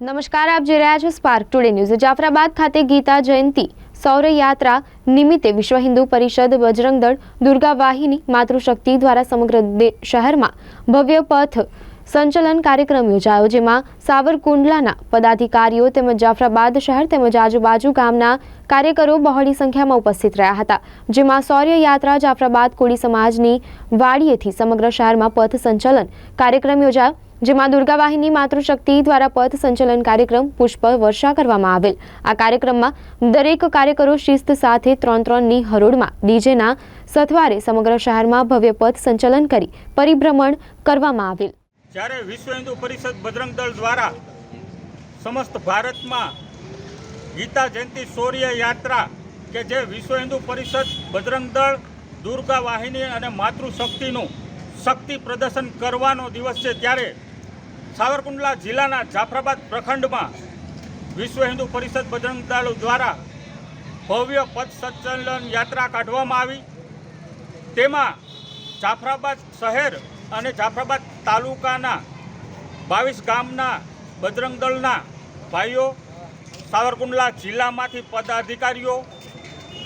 નમસ્કાર, આપ જોઈ રહ્યા છો સ્પાર્ક ટુડે ન્યૂઝ જાફરાબાદ ખાતે ગીતા જયંતિ સૌર્ય યાત્રા નિમિત્તે વિશ્વ હિન્દુ પરિષદ બજરંગ દળ દુર્ગા વાહિની માતૃશક્તિ દ્વારા સમગ્ર શહેરમાં ભવ્ય પથ સંચલન કાર્યક્રમ યોજાયો, જેમાં સાવરકુંડલાના પદાધિકારીઓ તેમજ જાફરાબાદ શહેર તેમજ આજુબાજુ ગામના કાર્યકરો બહોળી સંખ્યામાં ઉપસ્થિત રહ્યા હતા, જેમાં સૌર્ય યાત્રા જાફરાબાદ કોળી સમાજની વાડીએથી સમગ્ર શહેરમાં પથ સંચલન કાર્યક્રમ યોજાયો. જેમાં દુર્ગા વાહિની માતૃશક્તિ દ્વારા પથ સંચલન કાર્યક્રમ, પુષ્પ, વર્ષા કરવામાં આવેલ. આ કાર્યક્રમમાં દરેક કાર્યકરો શિસ્ત સાથે ત્રણ ત્રણની હરોળમાં ડીજેના સથવારે સમગ્ર શહેરમાં ભવ્ય પથ સંચલન કરી પરિભ્રમણ કરવામાં આવેલ. જ્યારે વિશ્વ હિન્દુ પરિષદ બજરંગ દળ દ્વારા સમસ્ત ભારતમાં ગીતા જયંતિ શૌર્ય યાત્રા કે જે વિશ્વ હિન્દુ પરિષદ બજરંગ દળ દુર્ગા વાહિની અને માતૃશક્તિનું શક્તિ પ્રદર્શન કરવાનો દિવસ છે, ત્યારે સાવરકુંડલા જિલ્લાના જાફરાબાદ પ્રખંડમાં વિશ્વ હિન્દુ પરિષદ બજરંગ દળ દ્વારા ભવ્ય પથ સંચલન યાત્રા કાઢવામાં આવી. તેમાં જાફરાબાદ શહેર અને જાફરાબાદ તાલુકાના બાવીસ ગામના બજરંગ દળના ભાઈઓ, સાવરકુંડલા જિલ્લામાંથી પદાધિકારીઓ,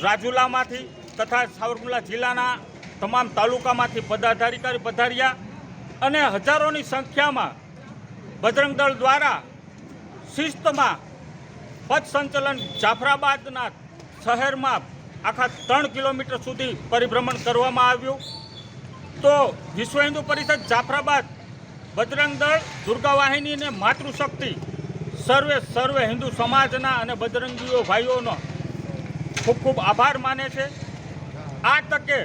રાજુલામાંથી તથા સાવરકુંડલા જિલ્લાના તમામ તાલુકામાંથી પદાધિકારી પધાર્યા અને હજારોની સંખ્યામાં બજરંગ દળ દ્વારા શિસ્તમાં પથ સંચલન જાફરાબાદના શહેરમાં આખા ત્રણ કિલોમીટર સુધી પરિભ્રમણ કરવામાં આવ્યું. તો વિશ્વ હિન્દુ પરિષદ જાફરાબાદ બજરંગ દળ દુર્ગા વાહિની અને માતૃશક્તિ સર્વે સર્વે હિન્દુ સમાજના અને બજરંગીઓ ભાઈઓનો ખૂબ ખૂબ આભાર માને છે. આ તકે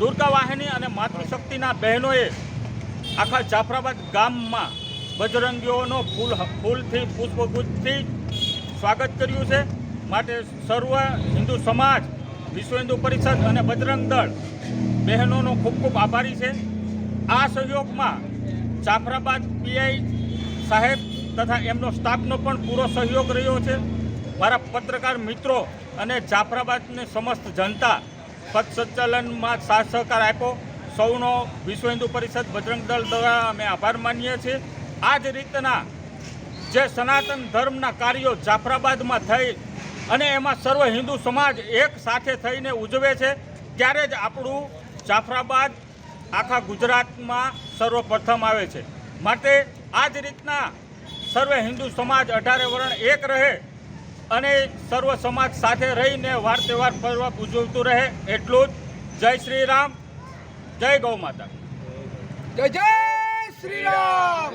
દુર્ગા વાહિની અને માતૃશક્તિના બહેનોએ આખા જાફરાબાદ ગામમાં બજરંગીઓનો ફૂલ ફૂલથી, પુષ્પગુચ્છથી સ્વાગત કર્યું છે. માટે સર્વ હિન્દુ સમાજ, વિશ્વ હિન્દુ પરિષદ અને બજરંગ દળ બહેનોનો ખૂબ ખૂબ આભારી છે. આ સહયોગમાં જાફરાબાદ પીઆઈ સાહેબ તથા એમનો સ્ટાફનો પણ પૂરો સહયોગ રહ્યો છે. મારા પત્રકાર મિત્રો અને જાફરાબાદની સમસ્ત જનતા પથ સંચાલનમાં સાથ સહકાર આપ્યો. સૌનો વિશ્વ હિન્દુ પરિષદ બજરંગ દળ દ્વારા અમે આભાર માનીએ છીએ. આ જ રીતના જે સનાતન ધર્મના કાર્યો જાફરાબાદમાં થઈ અને એમાં સર્વ હિન્દુ સમાજ એક સાથે થઈને ઉજવે છે, ત્યારે જ આપણું જાફરાબાદ આખા ગુજરાતમાં સર્વપ્રથમ આવે છે. માટે આ જ રીતના સર્વ હિન્દુ સમાજ અઢારે વર્ણ એક રહે અને સર્વ સમાજ સાથે રહીને વાર તહેવાર પર્વ ઉજવતું રહે. એટલું જ. જય શ્રી રામ. જય ગૌ માતા જય જય શ્રી રામ.